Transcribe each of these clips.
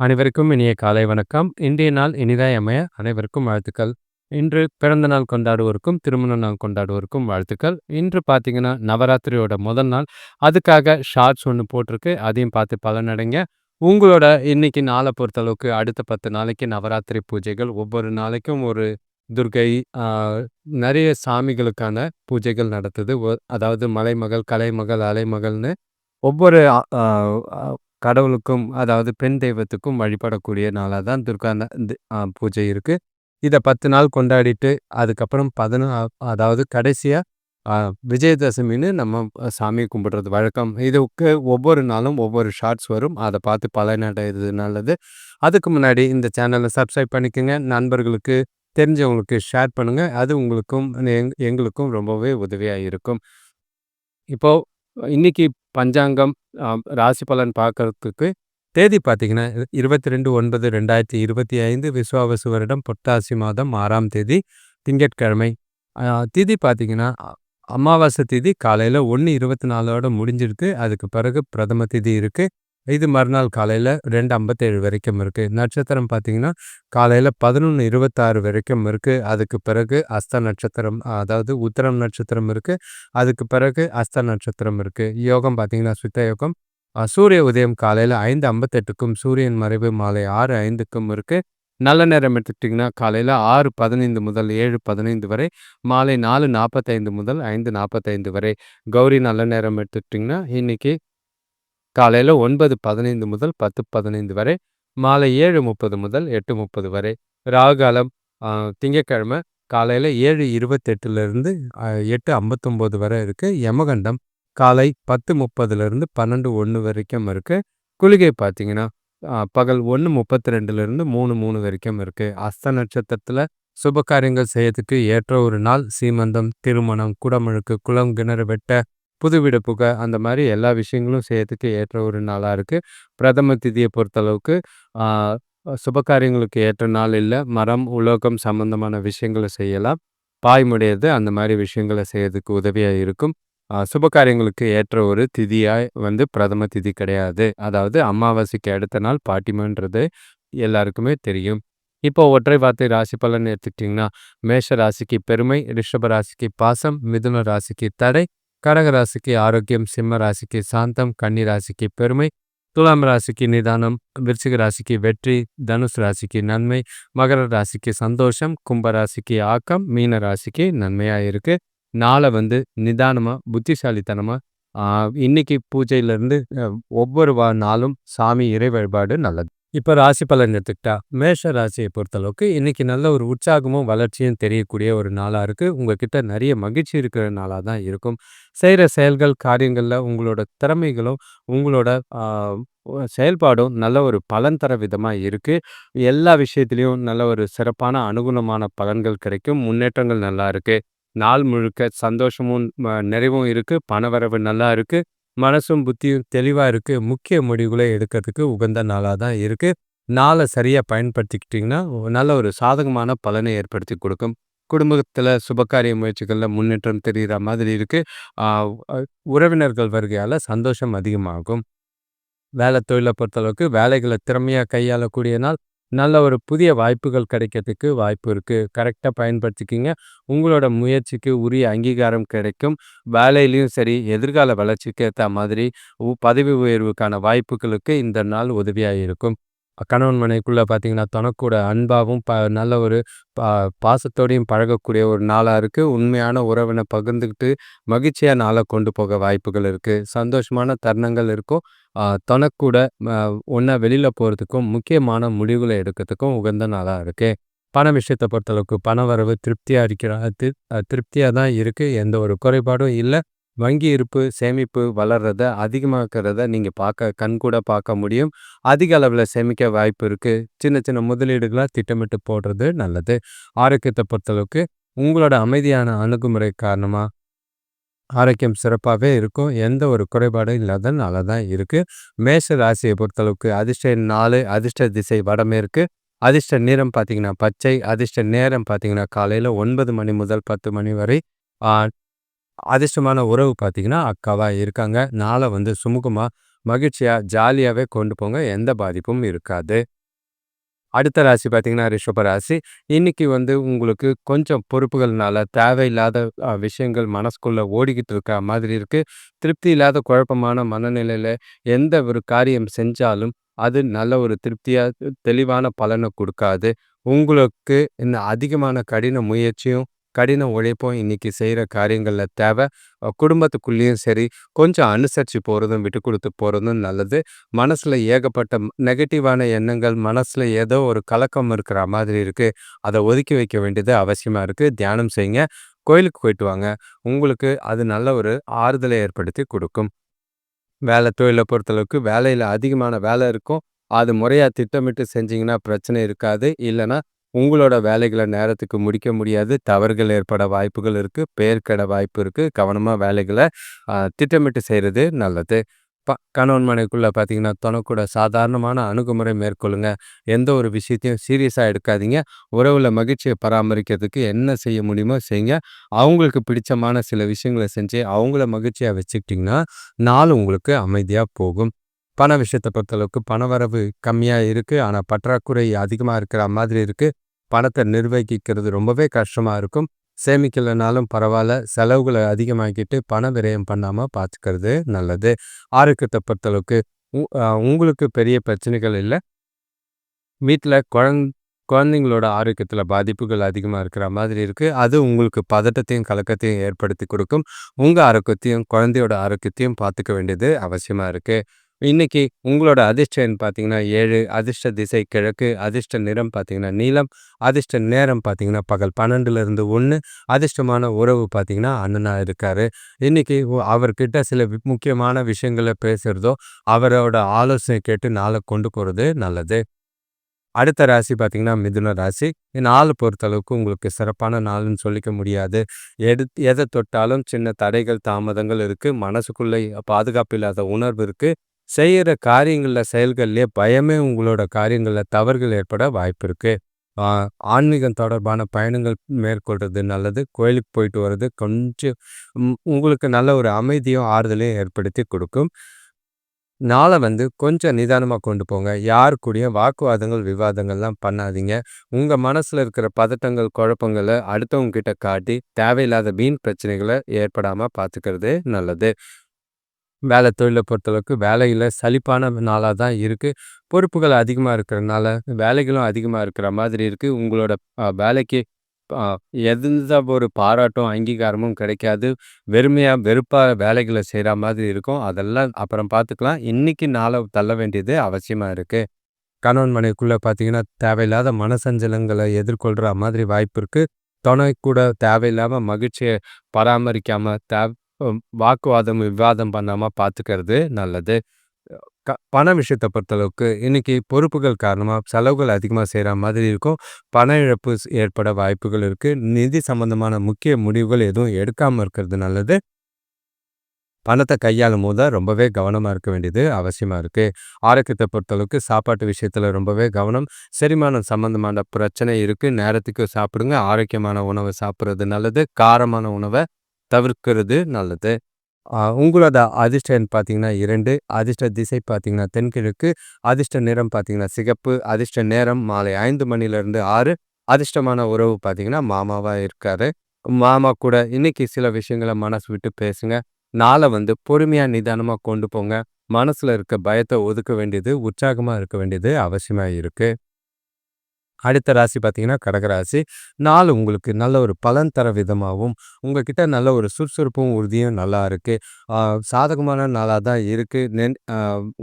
அனைவருக்கும் இனிய காலை வணக்கம். இன்றைய நாள் இனிதாய் அமைய அனைவருக்கும் வாழ்த்துக்கள். இன்று பிறந்த நாள் கொண்டாடுவோருக்கும், திருமண நாள் கொண்டாடுவோருக்கும் வாழ்த்துக்கள். இன்று பார்த்தீங்கன்னா, நவராத்திரியோட முதல் நாள். அதுக்காக ஷார்ட்ஸ் ஒன்று போட்டிருக்கு. அதையும் பார்த்து பலனடைங்க. உங்களோட இன்னைக்கு நாளை பொறுத்தளவுக்கு அடுத்த 10 நாளைக்கு நவராத்திரி பூஜைகள். ஒவ்வொரு நாளைக்கும் ஒரு துர்கை நிறைய சாமிகளுக்கான பூஜைகள் நடத்துது. ஒ அதாவது மலைமகள், கலைமகள், அலைமகள்னு ஒவ்வொரு கடவுளுக்கும் அதாவது பெண் தெய்வத்துக்கும் வழிபடக்கூடிய நாளாக தான் துர்கா ந பூஜை இருக்குது இதை பத்து நாள் கொண்டாடிட்டு, அதுக்கப்புறம் பதினா அதாவது கடைசியாக விஜயதசமின்னு நம்ம சாமி கும்பிடுறது வழக்கம். இதுக்கு ஒவ்வொரு நாளும் ஒவ்வொரு ஷார்ட்ஸ் வரும். அதை பார்த்து பலனடைறது நல்லது. அதுக்கு முன்னாடி இந்த சேனலை சப்ஸ்கிரைப் பண்ணிக்கோங்க நண்பர்களுக்கு, தெரிஞ்சவங்களுக்கு ஷேர் பண்ணுங்கள் அது உங்களுக்கும் எங் எங்களுக்கும் ரொம்பவே உதவியாக இருக்கும். இப்போது இன்னைக்கு பஞ்சாங்கம், ராசி பலன் பார்க்கறதுக்கு தேதி பார்த்தீங்கன்னா, 22/9/2025 விஸ்வாவசு வருடம் புரட்டாசி மாதம் ஆறாம் தேதி திங்கட்கிழமை. திதி பார்த்தீங்கன்னா, அமாவாசை திதி காலையில 1:24ஓட முடிஞ்சிருக்கு. அதுக்கு பிறகு பிரதம திதி இருக்கு. இது மறுநாள் காலையில் ரெண்டு ஐம்பத்தேழு வரைக்கும் இருக்குது நட்சத்திரம் பார்த்தீங்கன்னா, காலையில 11:26 வரைக்கும் இருக்குது அதுக்கு பிறகு அஸ்த நட்சத்திரம், அதாவது உத்திரம் நட்சத்திரம் இருக்கு. அதுக்கு பிறகு அஸ்த நட்சத்திரம் இருக்குது யோகம் பார்த்தீங்கன்னா, சுத்த யோகம். சூரிய உதயம் காலையில் ஐந்து ஐம்பத்தெட்டுக்கும் சூரியன் மறைவு மாலை ஆறு ஐந்துக்கும் இருக்குது நல்ல நேரம் எடுத்துக்கிட்டிங்கன்னா, காலையில் ஆறு பதினைந்து முதல் 7:15 வரை, மாலை 4:45 முதல் 5:45 வரை. கௌரி நல்ல நேரம் எடுத்துக்கிட்டிங்கன்னா, இன்னைக்கு காலையில் ஒன்பது பதினைந்து முதல் பத்து பதினைந்து வரை மாலை ஏழு முப்பது முதல் எட்டு முப்பது வரை. ராகுகாலம் திங்கக்கிழமை காலையில் ஏழு இருபத்தெட்டுலேருந்து எட்டு ஐம்பத்தொம்போது வரை இருக்குது யமகண்டம் காலை பத்து முப்பதுலேருந்து பன்னெண்டு ஒன்று வரைக்கும் இருக்குது குளிகை பார்த்தீங்கன்னா பகல் ஒன்று முப்பத்தி ரெண்டுலேருந்து மூணு மூணு வரைக்கும் இருக்குது அஸ்த நட்சத்திரத்தில் சுப காரியங்கள் செய்யறதுக்கு ஏற்ற ஒரு நாள். சீமந்தம் திருமணம் குடமுழுக்கு குளம் கிணறு வெட்ட புது வீடு புகை அந்த மாதிரி எல்லா விஷயங்களும் செய்யறதுக்கு ஏற்ற ஒரு நாளாக இருக்குது பிரதம திதியை பொறுத்தளவுக்கு சுபகாரியங்களுக்கு சுப காரியங்களுக்கு ஏற்ற நாள் இல்லை மரம், உலோகம் சம்மந்தமான விஷயங்கள செய்யலாம். பாய்முடையது அந்த மாதிரி விஷயங்கள செய்யறதுக்கு உதவியாக இருக்கும். சுபகாரியங்களுக்கு சுப காரியங்களுக்கு ஏற்ற ஒரு திதியாய் வந்து பிரதம திதி கிடையாது. அதாவது அமாவாசைக்கு அடுத்த நாள் பாட்டிமன்றது எல்லாருக்குமே தெரியும். இப்போ ஒற்றை வார்த்தை ராசி பலன் எடுத்துக்கிட்டிங்கன்னா, மேஷ ராசிக்கு பெருமை, ரிஷப ராசிக்கு பாசம், மிதுன ராசிக்கு தடை, கடகராசிக்கு ஆரோக்கியம், சிம்ம ராசிக்கு சாந்தம், கன்னி ராசிக்கு பெருமை, துலாம் ராசிக்கு நிதானம், விருச்சிக ராசிக்கு வெற்றி, தனுஷ் ராசிக்கு நன்மை, மகர ராசிக்கு சந்தோஷம், கும்ப ராசிக்கு ஆக்கம், மீன ராசிக்கு நன்மையா இருக்கு. நாளை வந்து நிதானமா, புத்திசாலித்தனமா இன்னைக்கு பூஜையிலிருந்து ஒவ்வொரு நாளும் சாமி இறை வழிபாடு நல்லது. இப்போ ராசி பலன் எடுத்துக்கிட்டா, மேஷ ராசியை பொறுத்தளவுக்கு இன்னைக்கு நல்ல ஒரு உற்சாகமும், வளர்ச்சியும் தெரியக்கூடிய ஒரு நாளாக இருக்குது உங்ககிட்ட நிறைய மகிழ்ச்சி இருக்கிற நாளாக தான் இருக்கும். செய்கிற செயல்கள், காரியங்களில் உங்களோட திறமைகளும், உங்களோட செயல்பாடும் நல்ல ஒரு பலன் தர விதமாக இருக்குது எல்லா விஷயத்திலயும் நல்ல ஒரு சிறப்பான, அனுகுணமான பலன்கள் கிடைக்கும். முன்னேற்றங்கள் நல்லா இருக்குது நாள் முழுக்க சந்தோஷமும், நிறைவும் இருக்குது பணவரவு நல்லா இருக்குது மனசும், புத்தியும் தெளிவாக இருக்கு. முக்கிய முடிவுகளை எடுக்கிறதுக்கு உகந்த நாளாக தான் இருக்குது நாளை சரியாக பயன்படுத்திக்கிட்டிங்கன்னா நல்ல ஒரு சாதகமான பலனை ஏற்படுத்தி கொடுக்கும். குடும்பத்தில் சுபகாரிய முயற்சிகளில் முன்னேற்றம் தெரிகிற மாதிரி இருக்குது உறவினர்கள் வருகையால் சந்தோஷம் அதிகமாகும். வேலை தொழிலை பொறுத்தளவுக்கு வேலைகளை திறமையாக கையாளக்கூடிய நாள். நல்ல ஒரு புதிய வாய்ப்புகள் கிடைக்கிறதுக்கு வாய்ப்பு இருக்குது கரெக்டாக பயன்படுத்திக்கிங்க உங்களோட முயற்சிக்கு உரிய அங்கீகாரம் கிடைக்கும். வேலையிலையும் சரி, எதிர்கால வளர்ச்சிக்கு ஏற்ற மாதிரி உ பதவி உயர்வுக்கான வாய்ப்புகளுக்கு இந்த நாள் உதவியாக இருக்கும். கணவன் மனைவிக்குள்ளே பார்த்தீங்கன்னா, தனக்கூட அன்பாகவும் ப நல்ல ஒரு பா பாசத்தோடையும் பழகக்கூடிய ஒரு நாளாக இருக்குது உண்மையான உறவினை பகிர்ந்துக்கிட்டு மகிழ்ச்சியாக நாளை கொண்டு போக வாய்ப்புகள் இருக்குது சந்தோஷமான தருணங்கள் இருக்கும். தனக்கூட ஒன்றா வெளியில் போகிறதுக்கும் முக்கியமான முடிவுகளை எடுக்கிறதுக்கும் உகந்த நாளாக இருக்குது பண விஷயத்தை பொறுத்தளவுக்கு பணவரவு திருப்தியாக இருக்கிற திரு திருப்தியாக தான் இருக்குது எந்த ஒரு குறைபாடும் இல்லை. வங்கி இருப்பு, சேமிப்பு வளர்றத, அதிகமாக்கிறத நீங்கள் பார்க்க கண்கூட பார்க்க முடியும். அதிக அளவில் சேமிக்க வாய்ப்பு இருக்குது சின்ன சின்ன முதலீடுகளாக திட்டமிட்டு போடுறது நல்லது. ஆரோக்கியத்தை பொறுத்தளவுக்கு உங்களோட அமைதியான அணுகுமுறை காரணமாக ஆரோக்கியம் சிறப்பாகவே இருக்கும். எந்த ஒரு குறைபாடும் இல்லாத நல்லா தான் இருக்குது மேஷ ராசியை பொறுத்தளவுக்கு அதிர்ஷ்ட நாலு அதிர்ஷ்ட திசை வடமேற்கு, அதிர்ஷ்ட நிறம் பார்த்தீங்கன்னா பச்சை, அதிர்ஷ்ட நேரம் பார்த்தீங்கன்னா காலையில் ஒன்பது மணி முதல் 10 மணி வரை. அதிர்ஷ்டமான உறவு பார்த்தீங்கன்னா, அக்காவாக இருக்காங்க. நாளை வந்து சுமூகமாக மகிழ்ச்சியாக ஜாலியாகவே கொண்டு போங்க. எந்த பாதிப்பும் இருக்காது. அடுத்த ராசி பார்த்தீங்கன்னா, ரிஷப ராசி. இன்னைக்கு வந்து உங்களுக்கு கொஞ்சம் பொறுப்புகள்னால தேவையில்லாத விஷயங்கள் மனசுக்குள்ள ஓடிக்கிட்டு இருக்க மாதிரி இருக்கு. திருப்தி இல்லாத குழப்பமான மனநிலையில எந்த ஒரு காரியம் செஞ்சாலும், அது நல்ல ஒரு திருப்தியா, தெளிவான பலனை கொடுக்காது உங்களுக்கு இந்த அதிகமான கடின முயற்சியும், கடின உழைப்பும் இன்னைக்கு செய்கிற காரியங்களில் தேவை குடும்பத்துக்குள்ளேயும் சரி, கொஞ்சம் அனுசரித்து போகிறதும் விட்டு கொடுத்து போகிறதும் நல்லது. மனசில் ஏகப்பட்ட நெகட்டிவான எண்ணங்கள், மனசில் ஏதோ ஒரு கலக்கம் இருக்கிற மாதிரி இருக்குது அதை ஒதுக்கி வைக்க வேண்டியது அவசியமாக இருக்குது தியானம் செய்யுங்க. கோயிலுக்கு போயிட்டு வாங்க. உங்களுக்கு அது நல்ல ஒரு ஆறுதலை ஏற்படுத்தி கொடுக்கும் வேலை, தொழிலை பொறுத்தளவுக்கு வேலையில் அதிகமான வேலை இருக்கும். அது முறையாக திட்டமிட்டு செஞ்சிங்கன்னா பிரச்சனை இருக்காது. இல்லைன்னா உங்களோட வேலைகளை நேரத்துக்கு முடிக்க முடியாது. தவறுகள் ஏற்பட வாய்ப்புகள் இருக்கு. பெயர்க்கட வாய்ப்பு இருக்கு. கவனமா வேலைகளை திட்டமிட்டு செய்கிறது நல்லது. ப கணவன் மனைவிக்குள்ள பார்த்தீங்கன்னா, தனக்கூட சாதாரணமான அணுகுமுறை மேற்கொள்ளுங்க. எந்த ஒரு விஷயத்தையும் சீரியஸா எடுக்காதீங்க. உறவுல மகிழ்ச்சியை பராமரிக்கிறதுக்கு என்ன செய்ய முடியுமோ செய்யுங்க. அவங்களுக்கு பிடிச்சமான சில விஷயங்கள செஞ்சு, அவங்கள மகிழ்ச்சியா வச்சுக்கிட்டீங்கன்னா, நாள் உங்களுக்கு அமைதியா போகும். பண விஷயத்தை பொறுத்தளவுக்கு பணவரவு கம்மியாக இருக்கு. ஆனால் பற்றாக்குறை அதிகமாக இருக்கிற மாதிரி இருக்கு. பணத்தை நிர்வகிக்கிறது ரொம்பவே கஷ்டமா இருக்கும். சேமிக்கலைனாலும் பரவாயில்ல செலவுகளை அதிகமாக்கிட்டு பண விரயம் பண்ணாமல் பார்த்துக்கிறது நல்லது. ஆரோக்கியத்தை பொறுத்தளவுக்கு உ உங்களுக்கு பெரிய பிரச்சனைகள் இல்லை வீட்டில் குழந் குழந்தைங்களோட ஆரோக்கியத்தில் பாதிப்புகள் அதிகமாக இருக்கிற மாதிரி இருக்கு. அது உங்களுக்கு பதட்டத்தையும், கலக்கத்தையும் ஏற்படுத்தி கொடுக்கும் உங்கள் ஆரோக்கியத்தையும், குழந்தையோட ஆரோக்கியத்தையும் பார்த்துக்க வேண்டியது அவசியமாக இருக்கு. இன்னைக்கு உங்களோட அதிர்ஷ்டம் பார்த்தீங்கன்னா ஏழு அதிர்ஷ்ட திசை கிழக்கு, அதிர்ஷ்ட நிறம் பார்த்தீங்கன்னா நீலம், அதிர்ஷ்ட நேரம் பார்த்தீங்கன்னா பகல் 12லிருந்து 1, அதிர்ஷ்டமான உறவு பார்த்தீங்கன்னா அண்ணனா இருக்கார் இன்றைக்கி அவர்கிட்ட சில முக்கியமான விஷயங்கள பேசுகிறதோ அவரோட ஆலோசனை கேட்டு நாளை கொண்டு போகிறது நல்லது. அடுத்த ராசி பார்த்தீங்கன்னா, மிதுன ராசி. நாள் பொறுத்தளவுக்கு உங்களுக்கு சிறப்பான நாள்னு சொல்லிக்க முடியாது. எடுத் எதை தொட்டாலும் சின்ன தடைகள், தாமதங்கள் இருக்குது மனசுக்குள்ளே பாதுகாப்பு இல்லாத உணர்வு இருக்குது செய்கிற காரியங்களில் செயல்கள்லேயே பயமே உங்களோட காரியங்களில் தவறுகள் ஏற்பட வாய்ப்பு இருக்குது ஆன்மீகம் தொடர்பான பயணங்கள் மேற்கொள்வது நல்லது. கோயிலுக்கு போயிட்டு வர்றது கொஞ்சம் உங்களுக்கு நல்ல ஒரு அமைதியும், ஆறுதலையும் ஏற்படுத்தி கொடுக்கும் நாளை வந்து கொஞ்சம் நிதானமாக கொண்டு போங்க. யார் கூடயும் வாக்குவாதங்கள், விவாதங்கள்லாம் பண்ணாதீங்க. உங்கள் மனசில் இருக்கிற பதட்டங்கள், குழப்பங்களை அடுத்தவங்க கிட்ட காட்டி, தேவையில்லாத வீண் பிரச்சனைகளை ஏற்படாமல் பார்த்துக்கிறது நல்லது. வேலை, தொழிலை பொறுத்தளவுக்கு வேலையில் சலிப்பான நாளாக தான் இருக்குது பொறுப்புகள் அதிகமாக இருக்கிறனால, வேலைகளும் அதிகமாக இருக்கிற மாதிரி இருக்குது உங்களோட வேலைக்கு எந்த ஒரு பாராட்டும், அங்கீகாரமும் கிடைக்காது. வெறுமையாக வெறுப்பாக வேலைகளை செய்கிற மாதிரி இருக்கும். அதெல்லாம் அப்புறம் பார்த்துக்கலாம். இன்றைக்கி நாளை தள்ள வேண்டியது அவசியமாக இருக்குது கணவன் மனைவிக்குள்ளே பார்த்தீங்கன்னா, தேவையில்லாத மனசஞ்சலங்களை எதிர்கொள்கிற மாதிரி வாய்ப்பு இருக்குது துணை கூட தேவையில்லாமல் மகிழ்ச்சியை பராமரிக்காமல் தேவ் வாக்குவாதம், விவாதம் பண்ணாமல் பார்த்துக்கிறது நல்லது. க பண விஷயத்தை பொறுத்தளவுக்கு இன்னைக்கு பொறுப்புகள் காரணமாக செலவுகள் அதிகமாக செய்கிற மாதிரி இருக்கும். பண இழப்பு ஏற்பட வாய்ப்புகள் இருக்குது நிதி சம்பந்தமான முக்கிய முடிவுகள் எதுவும் எடுக்காமல் இருக்கிறது நல்லது. பணத்தை கையாளும்போது தான் ரொம்பவே கவனமாக இருக்க வேண்டியது அவசியமாக இருக்குது ஆரோக்கியத்தை பொறுத்தளவுக்கு சாப்பாட்டு விஷயத்தில் ரொம்பவே கவனம். செரிமானம் சம்பந்தமான பிரச்சனை இருக்குது நேரத்துக்கு சாப்பிடுங்க. ஆரோக்கியமான உணவை சாப்பிட்றது நல்லது. காரமான உணவை தவிர்க்கிறது நல்லது. உங்களோட அதிர்ஷ்டம் பார்த்தீங்கன்னா இரண்டு அதிர்ஷ்ட திசை பார்த்தீங்கன்னா தென்கிழக்கு, அதிர்ஷ்ட நிறம் பார்த்தீங்கன்னா சிகப்பு, அதிர்ஷ்ட நேரம் மாலை ஐந்து மணிலேருந்து ஆறு அதிர்ஷ்டமான உறவு பார்த்தீங்கன்னா மாமாவாக இருக்காரு. மாமா கூட இன்னைக்கு சில விஷயங்கள மனசு விட்டு பேசுங்க. நாளை வந்து பொறுமையா, நிதானமாக கொண்டு போங்க. மனசுல இருக்க பயத்தை ஒதுக்க வேண்டியது, உற்சாகமாக இருக்க வேண்டியது அவசியமாக இருக்கு. அடுத்த ராசி பார்த்தீங்கன்னா, கடகராசி நாள் உங்களுக்கு நல்ல ஒரு பலன் தர விதமாகவும் உங்ககிட்ட நல்ல ஒரு சுறுசுறுப்பும், உறுதியும் நல்லா இருக்கு. சாதகமான நாளாக தான் இருக்கு. நென்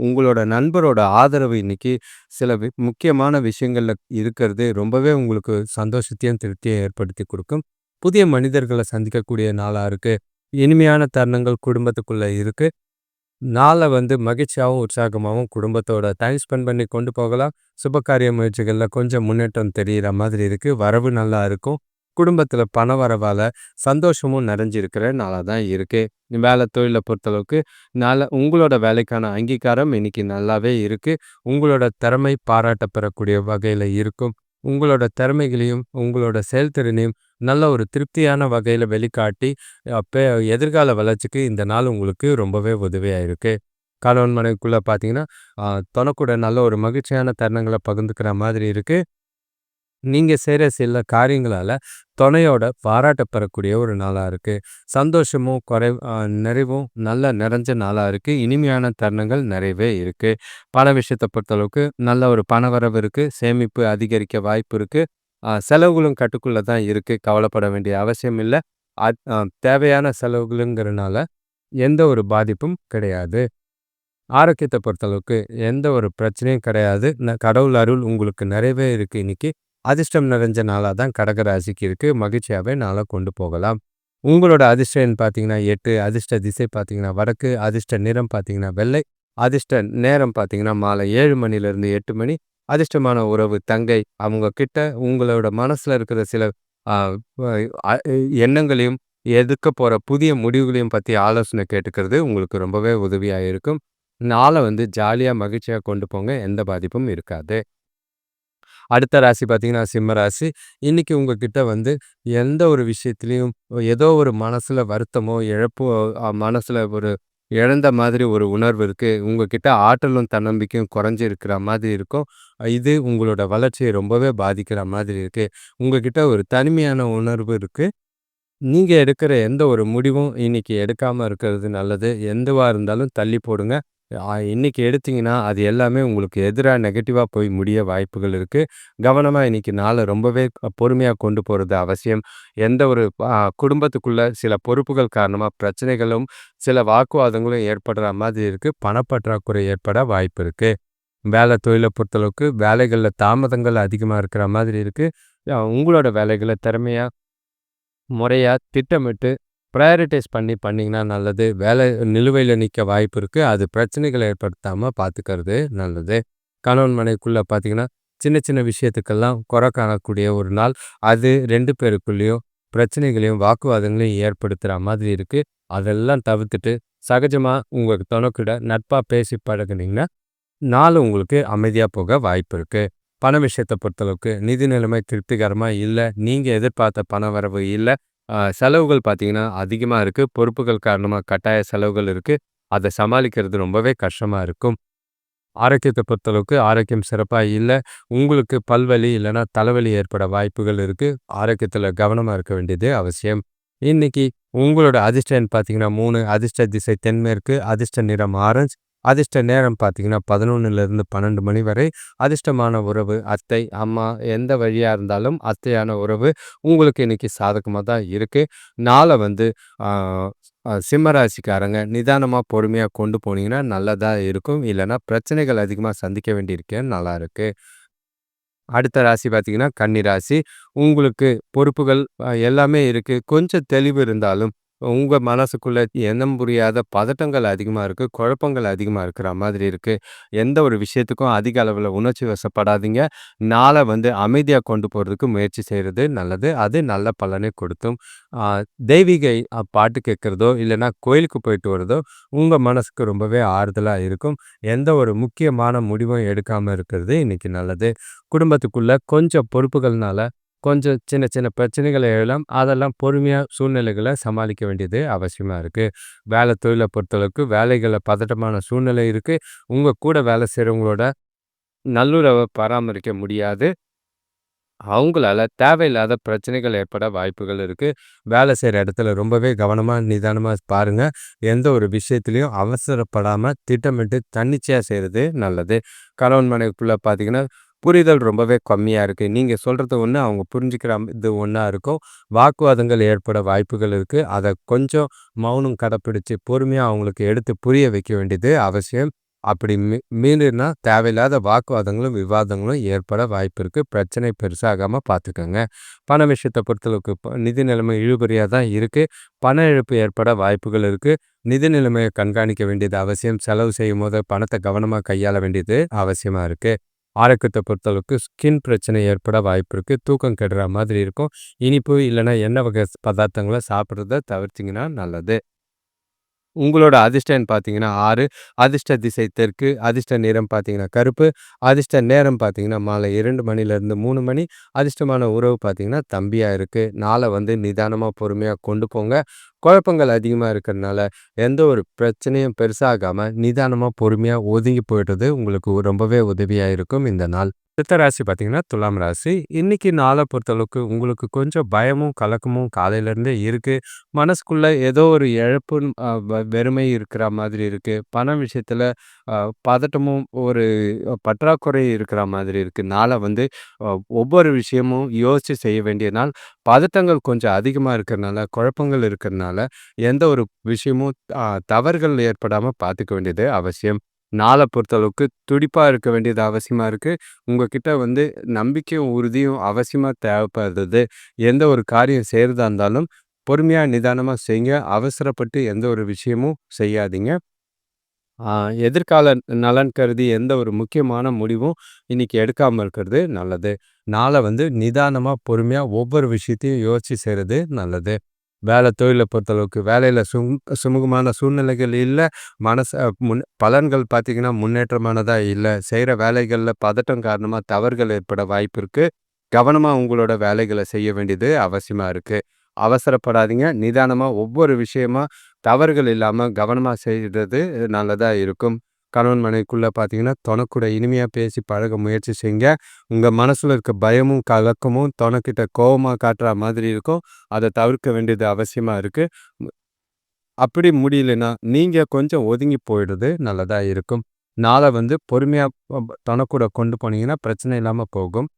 உங்களோட நண்பரோட ஆதரவு இன்னைக்கு சில முக்கியமான விஷயங்கள்ல இருக்கிறது ரொம்பவே உங்களுக்கு சந்தோஷத்தையும், திருப்தியும் ஏற்படுத்தி கொடுக்கும் புதிய மனிதர்களை சந்திக்கக்கூடிய நாளாக இருக்கு. இனிமையான தருணங்கள் குடும்பத்துக்குள்ள இருக்கு. நாளை வந்து மகிழ்ச்சியாகவும் உற்சாகமாகவும் குடும்பத்தோட டைம் ஸ்பெண்ட் பண்ணி கொண்டு போகலாம். சுபகாரிய முயற்சிகளில் கொஞ்சம் முன்னேற்றம் தெரியிற மாதிரி இருக்குது வரவு நல்லா இருக்கும். குடும்பத்தில் பண வரவால் சந்தோஷமும் நிறைஞ்சிருக்கிற நாளாக தான் இருக்குது வேலை, தொழிலை பொறுத்தளவுக்கு நாள உங்களோட வேலைக்கான அங்கீகாரம் இன்றைக்கி நல்லாவே இருக்குது உங்களோட திறமை பாராட்டப்பெறக்கூடிய வகையில் இருக்கும். உங்களோட திறமைகளையும், உங்களோட செயல்திறனையும் நல்ல ஒரு திருப்தியான வகையில் வெளிக்காட்டி, அப்போ எதிர்கால வளர்ச்சிக்கு இந்த நாள் உங்களுக்கு ரொம்பவே உதவியாக இருக்குது கணவன் மனைவிக்குள்ளே பார்த்தீங்கன்னா, தொனக்கூட நல்ல ஒரு மகிழ்ச்சியான தருணங்களை பகிர்ந்துக்கிற மாதிரி இருக்குது நீங்கள் செய்கிற சில காரியங்களால் துணையோட பாராட்ட பெறக்கூடிய ஒரு நாளாக இருக்குது சந்தோஷமும் குறை நிறைவும் நல்ல நிறைஞ்ச நாளாக இருக்குது இனிமையான தருணங்கள் நிறையவே இருக்குது பண விஷயத்தை பொறுத்தளவுக்கு நல்ல ஒரு பணவரவு இருக்குது சேமிப்பு அதிகரிக்க வாய்ப்பு இருக்குது செலவுகளும் கட்டுக்குள்ள தான் இருக்கு. கவலைப்பட வேண்டிய அவசியம் இல்ல. அத் தேவையான செலவுகளுங்கிறனால எந்த ஒரு பாதிப்பும் கிடையாது. ஆரோக்கியத்தை பொறுத்தளவுக்கு எந்த ஒரு பிரச்சனையும் கிடையாது. கடவுள் அருள் உங்களுக்கு நிறையவே இருக்கு இன்னைக்கு. அதிர்ஷ்டம் நிறைஞ்ச நாளாக தான் கடகராசிக்கு இருக்குது இருக்கு. மகிழ்ச்சியாவே நாள கொண்டு போகலாம். உங்களோட அதிர்ஷ்டம் பார்த்தீங்கன்னா எட்டு அதிர்ஷ்ட திசை பார்த்தீங்கன்னா வடக்கு, அதிர்ஷ்ட நிறம் பார்த்தீங்கன்னா வெள்ளை, அதிர்ஷ்ட நேரம் பார்த்தீங்கன்னா மாலை ஏழு மணிலேருந்து எட்டு மணி. அதிர்ஷ்டமான உறவு தங்கை. அவங்க கிட்ட உங்களோட மனசுல இருக்கிற சில எண்ணங்களையும், எதுக்க போற புதிய முடிவுகளையும் பத்தி ஆலோசனை கேட்டுக்கிறது உங்களுக்கு ரொம்பவே உதவியா இருக்கும். நாளை வந்து ஜாலியா, மகிழ்ச்சியா கொண்டு போங்க. எந்த பாதிப்பும் இருக்காது. அடுத்த ராசி பார்த்தீங்கன்னா, சிம்ம ராசி. இன்னைக்கு உங்ககிட்ட வந்து எந்த ஒரு விஷயத்துலையும் ஏதோ ஒரு மனசுல வருத்தமோ, இழப்போ மனசில் மனசுல ஒரு இழந்த மாதிரி ஒரு உணர்வு இருக்குது உங்ககிட்ட ஆற்றலும், தன்னம்பிக்கையும் குறைஞ்சிருக்கிற மாதிரி இருக்கும். இது உங்களோட வளர்ச்சியை ரொம்பவே பாதிக்கிற மாதிரி இருக்குது உங்ககிட்ட ஒரு தனிமையான உணர்வு இருக்குது நீங்கள் எடுக்கிற எந்த ஒரு முடிவும் இன்னைக்கு எடுக்காமல் இருக்கிறது நல்லது. எதுவாக இருந்தாலும் தள்ளி போடுங்க. அ இன்னைக்கு எடுத்தீங்கன்னா, அது எல்லாமே உங்களுக்கு எதிரா நெகட்டிவா போய் முடிய வாய்ப்புகள் இருக்கு. கவனமா இன்னைக்கு நாள ரொம்பவே பொறுமையா கொண்டு போறது அவசியம். எந்த ஒரு அ குடும்பத்துக்குள்ள சில பொறுப்புகள் காரணமா பிரச்சனைகளும், சில வாக்குவாதங்களும் ஏற்படுற மாதிரி இருக்கு. பணப்பற்றாக்குறை ஏற்பட வாய்ப்பு இருக்கு. வேலை தொழில பொறுத்தளவுக்கு வேலைகள்ல தாமதங்கள் அதிகமா இருக்கிற மாதிரி இருக்கு. அ உங்களோட வேலைகள திறமையா, முறையா திட்டமிட்டு ப்ரையாரிட்டைஸ் பண்ணி பண்ணிங்கன்னா நல்லது. வேலை நிலுவையில் நிற்க வாய்ப்பு இருக்குது அது பிரச்சனைகளை ஏற்படுத்தாமல் பார்த்துக்கிறது நல்லது. கணவன் மனைக்குள்ளே பார்த்தீங்கன்னா, சின்ன சின்ன விஷயத்துக்கெல்லாம் குறை காணக்கூடிய ஒரு நாள். அது ரெண்டு பேருக்குள்ளேயும் பிரச்சனைகளையும், வாக்குவாதங்களையும் ஏற்படுத்துகிற மாதிரி இருக்குது அதெல்லாம் தவிர்த்துட்டு சகஜமாக உங்களுக்கு துணைக்கூட நட்பாக பேசி பழகுனீங்கன்னா, நாள் உங்களுக்கு அமைதியாக போக வாய்ப்பு இருக்குது பண விஷயத்தை பொறுத்தளவுக்கு நிதி நிலைமை திருப்திகரமாக இல்லை நீங்கள் எதிர்பார்த்த பண வரவு இல்லை செலவுகள் பார்த்தீங்கன்னா, அதிகமா இருக்கு. பொறுப்புகள் காரணமா கட்டாய செலவுகள் இருக்கு. அத சமாளிக்கிறது ரொம்பவே கஷ்டமா இருக்கும். ஆரோக்கியத்தை பொறுத்தளவுக்கு ஆரோக்கியம் சிறப்பா இல்ல. உங்களுக்கு பல்வலி இல்லன்னா தலைவலி ஏற்பட வாய்ப்புகள் இருக்கு. ஆரோக்கியத்துல கவனமா இருக்க வேண்டியது அவசியம். இன்னைக்கு உங்களோட அதிர்ஷ்ட எண் பார்த்தீங்கன்னா 3, அதிர்ஷ்ட திசை தென்மேற்கு, அதிர்ஷ்ட நிறம் ஆரஞ்ச், அதிர்ஷ்ட நேரம் பார்த்தீங்கன்னா 11லேருந்து 12 மணி வரை. அதிர்ஷ்டமான உறவு அத்தை, அம்மா எந்த வழியாக இருந்தாலும் அத்தையான உறவு உங்களுக்கு இன்னைக்கு சாதகமாக தான் இருக்குது நாளை வந்து சிம்மராசிக்காரங்க நிதானமாக சிம்ம ராசிக்காரங்க கொண்டு போனீங்கன்னா நல்லதாக இருக்கும். இல்லைன்னா பிரச்சனைகள் அதிகமாக சந்திக்க வேண்டியிருக்க நாளா இருக்கு. அடுத்த ராசி பார்த்தீங்கன்னா, கன்னி ராசி. உங்களுக்கு பொறுப்புகள் எல்லாமே இருக்குது கொஞ்சம் தெளிவு இருந்தாலும், உங்கள் மனசுக்குள்ளே எண்ணம் புரியாத பதட்டங்கள் அதிகமாக இருக்குது குழப்பங்கள் அதிகமாக இருக்கிற மாதிரி இருக்குது எந்த ஒரு விஷயத்துக்கும் அதிக அளவில் உணர்ச்சி வசப்படாதீங்க. நாளை வந்து அமைதியாக கொண்டு போகிறதுக்கு முயற்சி செய்கிறது நல்லது. அது நல்ல பலனை கொடுத்தும் தெய்வீக பாட்டு கேட்குறதோ இல்லைன்னா கோயிலுக்கு போயிட்டு வர்றதோ உங்கள் மனசுக்கு ரொம்பவே ஆறுதலாக இருக்கும். எந்த ஒரு முக்கியமான முடிவும் எடுக்காமல் இருக்கிறது இன்றைக்கி நல்லது. குடும்பத்துக்குள்ளே கொஞ்சம் பொறுப்புகள்னால, கொஞ்சம் சின்ன சின்ன பிரச்சனைகள் எழலாம். அதெல்லாம் பொறுமையாக சூழ்நிலைகளை சமாளிக்க வேண்டியது அவசியமாக இருக்குது வேலை தொழிலை பொறுத்தளவுக்கு வேலைகளை பதட்டமான சூழ்நிலை இருக்குது உங்கள் கூட வேலை செய்கிறவங்களோட நல்லுறவை பராமரிக்க முடியாது. அவங்களால தேவையில்லாத பிரச்சனைகள் ஏற்பட வாய்ப்புகள் இருக்குது வேலை செய்கிற இடத்துல ரொம்பவே கவனமாக நிதானமாக பாருங்கள் எந்த ஒரு விஷயத்துலையும் அவசரப்படாமல் திட்டமிட்டு தன்னிச்சையாக செய்கிறது நல்லது. கணவன் மனைவிக்குள்ளே பார்த்தீங்கன்னா, புரிதல் ரொம்பவே கம்மியாக இருக்குது நீங்கள் சொல்கிறது ஒன்று அவங்க புரிஞ்சுக்கிற இது ஒன்றா இருக்கும். வாக்குவாதங்கள் ஏற்பட வாய்ப்புகள் இருக்குது அதை கொஞ்சம் மௌனம் கடைப்பிடிச்சு பொறுமையாக அவங்களுக்கு எடுத்து புரிய வைக்க வேண்டியது அவசியம். அப்படி மீ மீறினா தேவையில்லாத வாக்குவாதங்களும், விவாதங்களும் ஏற்பட வாய்ப்பு இருக்குது பிரச்சனை பெருசாகாமல் பார்த்துக்கோங்க பண விஷயத்தை பொறுத்தளவுக்கு நிதி நிலைமை இழுபறியாக தான் இருக்குது பண இழப்பு ஏற்பட வாய்ப்புகள் இருக்குது நிதி நிலைமையை கண்காணிக்க வேண்டியது அவசியம். செலவு செய்யும்போது பணத்தை கவனமாக கையாள வேண்டியது அவசியமாக இருக்குது ஆரோக்கியத்தை பொறுத்தளவுக்கு ஸ்கின் பிரச்சனை ஏற்பட வாய்ப்பு இருக்குது தூக்கம் கெடுற மாதிரி இருக்கும். இனிப்பு இல்லைன்னா எண்ணெய் வகை பதார்த்தங்களை சாப்பிட்றத தவிர்த்திங்கன்னா நல்லது. உங்களோட அதிர்ஷ்டம் பார்த்தீங்கன்னா ஆறு அதிர்ஷ்ட திசை தெற்கு, அதிர்ஷ்ட நிறம் பார்த்தீங்கன்னா கருப்பு, அதிர்ஷ்ட நேரம் பார்த்தீங்கன்னா மாலை இரண்டு மணிலேருந்து மூணு மணி. அதிர்ஷ்டமான உறவு பார்த்தீங்கன்னா தம்பியாக இருக்குது நாளை வந்து நிதானமாக பொறுமையாக கொண்டு போங்க. குழப்பங்கள் அதிகமாக இருக்கிறதுனால எந்த ஒரு பிரச்சனையும் பெருசாகாமல் நிதானமாக பொறுமையாக ஒதுங்கி போய்டுறது உங்களுக்கு ரொம்பவே உதவியாக இருக்கும். இந்த நாள் அடுத்த ராசி பார்த்தீங்கன்னா துலாம் ராசி. இன்னைக்கு நாளை பொறுத்தளவுக்கு உங்களுக்கு கொஞ்சம் பயமும் கலக்கமும் காலையிலேருந்தே இருக்குது மனசுக்குள்ளே ஏதோ ஒரு இழப்பு வெறுமை இருக்கிற மாதிரி இருக்குது பண விஷயத்தில் பதட்டமும் ஒரு பற்றாக்குறை இருக்கிற மாதிரி இருக்குது நாளை வந்து ஒவ்வொரு விஷயமும் யோசித்து செய்ய வேண்டிய நாள். பதட்டங்கள் கொஞ்சம் அதிகமாக இருக்கிறனால குழப்பங்கள் இருக்கிறனால எந்த ஒரு விஷயமும் தவறுகள் ஏற்படாமல் பார்த்துக்க வேண்டியது அவசியம். நாளை பொறுத்தளவுக்கு துடிப்பாக இருக்க வேண்டியது அவசியமாக இருக்குது உங்ககிட்ட வந்து நம்பிக்கையும் உறுதியும் அவசியமாக தேவைப்படுறது. எந்த ஒரு காரியம் செய்கிறதா இருந்தாலும் பொறுமையாக நிதானமாக செய்யுங்க அவசரப்பட்டு எந்த ஒரு விஷயமும் செய்யாதீங்க. எதிர்கால நலன் கருதி எந்த ஒரு முக்கியமான முடிவும் இன்னைக்கு எடுக்காமல் இருக்கிறது நல்லது. நாளை வந்து நிதானமாக பொறுமையாக ஒவ்வொரு விஷயத்தையும் யோசித்து செய்கிறது நல்லது. வேலை தொழிலை பொறுத்தளவுக்கு வேலையில் சும் சுமூகமான சூழ்நிலைகள் இல்லை. மனச முன் பலன்கள் பார்த்திங்கன்னா முன்னேற்றமானதாக இல்லை. செய்கிற வேலைகளில் பதட்டம் காரணமாக தவறுகள் ஏற்பட வாய்ப்பு இருக்குது கவனமாக உங்களோட வேலைகளை செய்ய வேண்டியது அவசியமாக இருக்குது அவசரப்படாதீங்க. நிதானமாக ஒவ்வொரு விஷயமா தவறுகள் இல்லாமல் கவனமாக செய்கிறது நல்லதாக இருக்கும். கணவன் மனைவிக்குள்ளே பார்த்தீங்கன்னா தொனக்கூட இனிமையாக பேசி பழக முயற்சி செய்யுங்க உங்கள் மனசில் இருக்க பயமும் கலக்கமும் தொனக்கிட்ட கோபமாக காட்டுற மாதிரி இருக்கும். அதை தவிர்க்க வேண்டியது அவசியமாக இருக்குது அப்படி முடியலன்னா நீங்கள் கொஞ்சம் ஒதுங்கி போயிடுறது நல்லதாக இருக்கும். நாளை வந்து பொறுமையாக தொனக்கூட கொண்டு போனீங்கன்னா பிரச்சனை இல்லாமல் போகும்.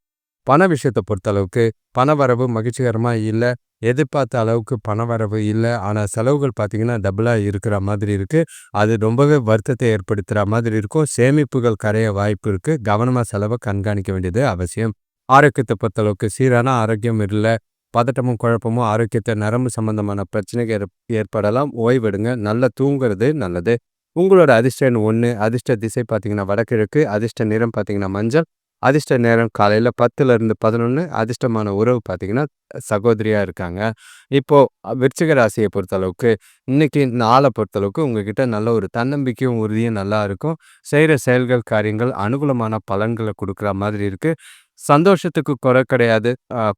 பண விஷயத்தை பொறுத்தளவுக்கு பண வரவு மகிழ்ச்சிகரமாக இல்லை. எதிர்பார்த்த அளவுக்கு பண வரவு இல்லை. ஆனால் செலவுகள் பார்த்திங்கன்னா டபுளாக இருக்கிற மாதிரி இருக்குது அது ரொம்பவே வருத்தத்தை ஏற்படுத்துகிற மாதிரி இருக்கும். சேமிப்புகள் கரைய வாய்ப்பு இருக்குது கவனமாக செலவை கண்காணிக்க வேண்டியது அவசியம். ஆரோக்கியத்தை பொறுத்தளவுக்கு சீரான ஆரோக்கியம் இல்லை. பதட்டமும் குழப்பமும் ஆரோக்கியத்தை நரம்பு சம்பந்தமான பிரச்சனைகள் ஏற்படலாம். ஓய்வெடுங்க நல்லா தூங்குறது நல்லது. உங்களோட அதிர்ஷ்டம் ஒன்று அதிர்ஷ்ட திசை பார்த்தீங்கன்னா வடகிழக்கு. அதிர்ஷ்ட நிறம் பார்த்தீங்கன்னா மஞ்சள். அதிர்ஷ்ட நேரம் காலையில் பத்துலேருந்து பதினொன்று அதிர்ஷ்டமான உறவு பார்த்திங்கன்னா சகோதரியாக இருக்காங்க. இப்போது விருச்சிக ராசியை பொறுத்தளவுக்கு இன்றைக்கி நாளை பொறுத்தளவுக்கு உங்ககிட்ட நல்ல ஒரு தன்னம்பிக்கையும் உறுதியும் நல்லா இருக்கும். செய்கிற செயல்கள் காரியங்கள் அனுகூலமான பலன்களை கொடுக்குற மாதிரி இருக்குது சந்தோஷத்துக்கு குறை கிடையாது.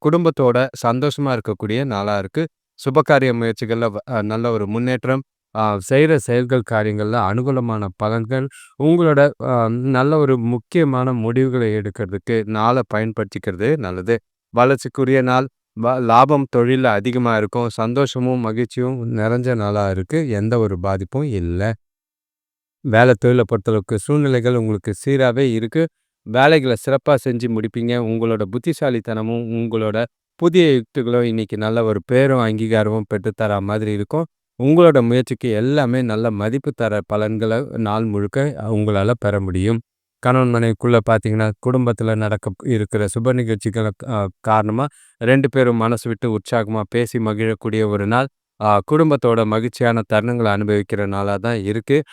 குடும்பத்தோட சந்தோஷமாக இருக்கக்கூடிய நாளாக இருக்குது சுபகாரிய முயற்சிகளில் நல்ல ஒரு முன்னேற்றம் செய்கிற செயல்கள் காரியங்களில் அனுகூலமான பலன்கள் உங்களோட நல்ல ஒரு முக்கியமான முடிவுகளை எடுக்கிறதுக்கு நாளை பயன்படுத்திக்கிறது நல்லது. வளர்ச்சிக்குரிய நாள் லாபம் தொழிலில் அதிகமாக இருக்கும் சந்தோஷமும் மகிழ்ச்சியும் நிறைஞ்ச நாளாக இருக்குது எந்த ஒரு பாதிப்பும் இல்லை. வேலை தொழிலை பொறுத்தளவுக்கு சூழ்நிலைகள் உங்களுக்கு சீராகவே இருக்குது வேலைகளை சிறப்பாக செஞ்சு முடிப்பீங்க. உங்களோட புத்திசாலித்தனமும் உங்களோட புதிய யுக்திகளும் இன்றைக்கி நல்ல ஒரு பேரும் அங்கீகாரமும் பெற்றுத்தர மாதிரி இருக்கும். உங்களோட முயற்சிக்கு எல்லாமே நல்ல மதிப்பு தர பலன்களை நாள் முழுக்க உங்களால் பெற முடியும். கணவன் மனைவிக்குள்ளே பார்த்தீங்கன்னா குடும்பத்தில் நடக்க இருக்கிற சுப நிகழ்ச்சிகளை காரணமாக ரெண்டு பேரும் மனசு விட்டு உற்சாகமாக பேசி மகிழக்கூடிய ஒரு நாள். குடும்பத்தோட மகிழ்ச்சியான தருணங்களை அனுபவிக்கிற நாளாக தான் இருக்குது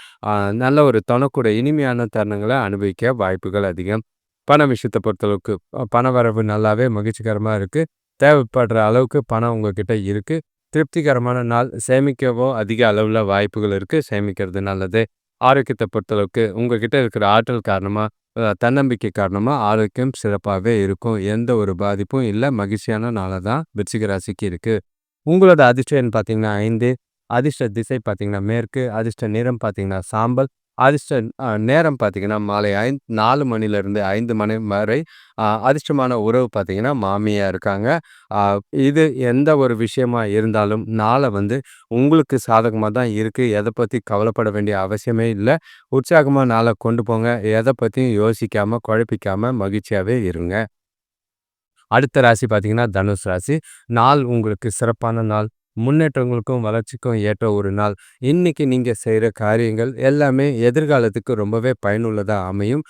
நல்ல ஒரு தொணக்கூட இனிமையான தருணங்களை அனுபவிக்க வாய்ப்புகள் அதிகம். பண விஷயத்தை பொறுத்தளவுக்கு பண வரவு நல்லாவே மகிழ்ச்சிகரமாக இருக்குது தேவைப்படுற அளவுக்கு பணம் உங்ககிட்ட இருக்குது திருப்திகரமான நாள் சேமிக்கவோ அதிக அளவில் வாய்ப்புகள் இருக்குது சேமிக்கிறது நல்லது. ஆரோக்கியத்தை பொறுத்தளவுக்கு உங்ககிட்ட இருக்கிற ஆற்றல் காரணமாக தன்னம்பிக்கை காரணமாக ஆரோக்கியம் சிறப்பாகவே இருக்கும். எந்த ஒரு பாதிப்பும் இல்லை. மகிழ்ச்சியான நாளாக தான் விருச்சிக ராசிக்கு இருக்குது உங்களோட அதிர்ஷ்டம் பார்த்தீங்கன்னா ஐந்து அதிர்ஷ்ட திசை பார்த்தீங்கன்னா மேற்கு அதிர்ஷ்ட நிறம் பார்த்தீங்கன்னா சாம்பல் அதிர்ஷ்ட நேரம் பார்த்தீங்கன்னா மாலை ஐந்து நாலு மணிலேருந்து ஐந்து மணி வரை அதிர்ஷ்டமான உறவு பார்த்தீங்கன்னா மாமியாக இருக்காங்க. இது எந்த ஒரு விஷயமா இருந்தாலும் நாளை வந்து உங்களுக்கு சாதகமாக தான் இருக்குது எதை பற்றி கவலைப்பட வேண்டிய அவசியமே இல்லை. உற்சாகமாக நாளை கொண்டு போங்க. எதை பற்றியும் யோசிக்காமல் குழப்பிக்காமல் மகிழ்ச்சியாகவே இருங்க. அடுத்த ராசி பார்த்தீங்கன்னா தனுஷ் ராசி. நாள் உங்களுக்கு சிறப்பான நாள். முன்னேற்றங்களுக்கும் வளர்ச்சிக்கும் ஏற்ற ஒரு நாள். இன்னைக்கு நீங்கள் செய்கிற காரியங்கள் எல்லாமே எதிர்காலத்துக்கு ரொம்பவே பயனுள்ளதாக அமையும்.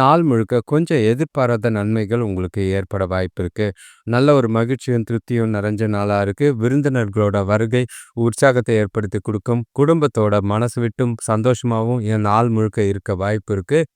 நாள் முழுக்க கொஞ்சம் எதிர்பாராத நன்மைகள் உங்களுக்கு ஏற்பட வாய்ப்பு இருக்குது நல்ல ஒரு மகிழ்ச்சியும் திருப்தியும் நிறைஞ்ச நாளாக இருக்குது விருந்தினர்களோட வருகை உற்சாகத்தை ஏற்படுத்தி கொடுக்கும். குடும்பத்தோட மனசு விட்டும் சந்தோஷமாகவும் என் நாள் முழுக்க இருக்க வாய்ப்பு இருக்குது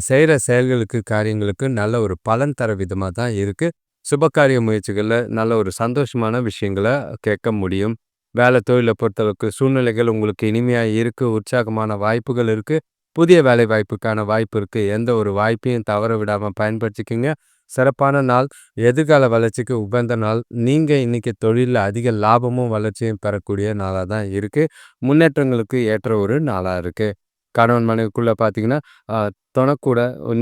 செய்கிற செயல்களுக்கு காரியங்களுக்கு நல்ல ஒரு பலன் தர விதமாக தான் இருக்குது சுபகாரிய முயற்சிகளில் நல்ல ஒரு சந்தோஷமான விஷயங்களை கேட்க முடியும். வேலை தொழிலை பொறுத்தளவுக்கு சூழ்நிலைகள் உங்களுக்கு இனிமையாக இருக்குது உற்சாகமான வாய்ப்புகள் இருக்குது புதிய வேலை வாய்ப்புக்கான வாய்ப்பு இருக்குது எந்த ஒரு வாய்ப்பையும் தவற விடாமல் பயன்படுத்திக்கோங்க. சிறப்பான நாள். எதிர்கால வளர்ச்சிக்கு உகந்த நாள். நீங்கள் இன்றைக்கி தொழிலில் அதிக லாபமும், வளர்ச்சியும் பெறக்கூடிய நாளாக தான் இருக்குது முன்னேற்றங்களுக்கு ஏற்ற ஒரு நாளாக இருக்குது கணவன் மனைவிக்குள்ளே பார்த்தீங்கன்னா, அ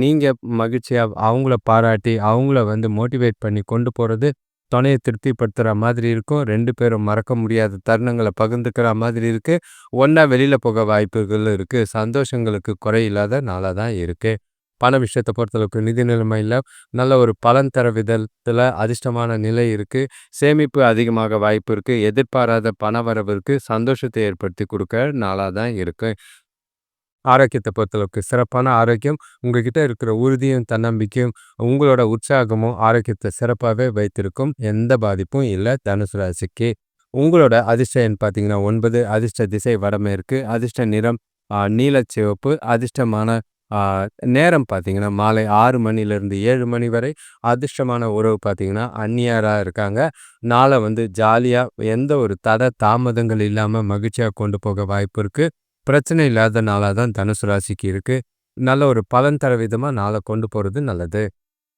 நீங்கள் மகிழ்ச்சியாக அவங்கள பாராட்டி, அவங்கள வந்து மோட்டிவேட் பண்ணி கொண்டு போகிறது துணையை திருப்திப்படுத்துகிற மாதிரி இருக்கும். ரெண்டு பேரும் மறக்க முடியாத தருணங்களை பகிர்ந்துக்கிற மாதிரி இருக்குது ஒன்றா வெளியில் போக வாய்ப்புகள் இருக்குது சந்தோஷங்களுக்கு குறையில்லாத நாளாக தான் இருக்குது பண விஷயத்தை பொறுத்தளவுக்கு நிதி நிலைமையில் நல்ல ஒரு பலன் தர விதத்தில் அதிர்ஷ்டமான நிலை இருக்குது சேமிப்பு அதிகமாக வாய்ப்பு இருக்குது எதிர்பாராத பணவரவு இருக்குது சந்தோஷத்தை ஏற்படுத்தி கொடுக்க நாளாக தான் இருக்குது ஆரோக்கியத்தை பொறுத்தளவுக்கு சிறப்பான ஆரோக்கியம். உங்ககிட்ட இருக்கிற உறுதியும், தன்னம்பிக்கையும், உங்களோட உற்சாகமும் ஆரோக்கியத்தை சிறப்பாகவே வைத்திருக்கும். எந்த பாதிப்பும் இல்லை தனுசு ராசிக்கு. உங்களோட அதிர்ஷ்ட எண் பார்த்தீங்கன்னா ஒன்பது அதிர்ஷ்ட திசை வடமேற்கு அதிர்ஷ்ட நிறம் நீலச்சிவப்பு அதிர்ஷ்டமான நேரம் பார்த்தீங்கன்னா, மாலை ஆறு மணிலேருந்து ஏழு மணி வரை. அதிர்ஷ்டமான உறவு பார்த்தீங்கன்னா, அந்நியாராக இருக்காங்க. நாளை வந்து ஜாலியாக எந்த ஒரு தட, தாமதங்கள் இல்லாமல் மகிழ்ச்சியாக கொண்டு போக வாய்ப்பு இருக்குது பிரச்சனை இல்லாத நாளா தான் தனுசு ராசிக்கு இருக்கு. நல்ல ஒரு பலன் தர விதமா நாளை கொண்டு போறது நல்லது.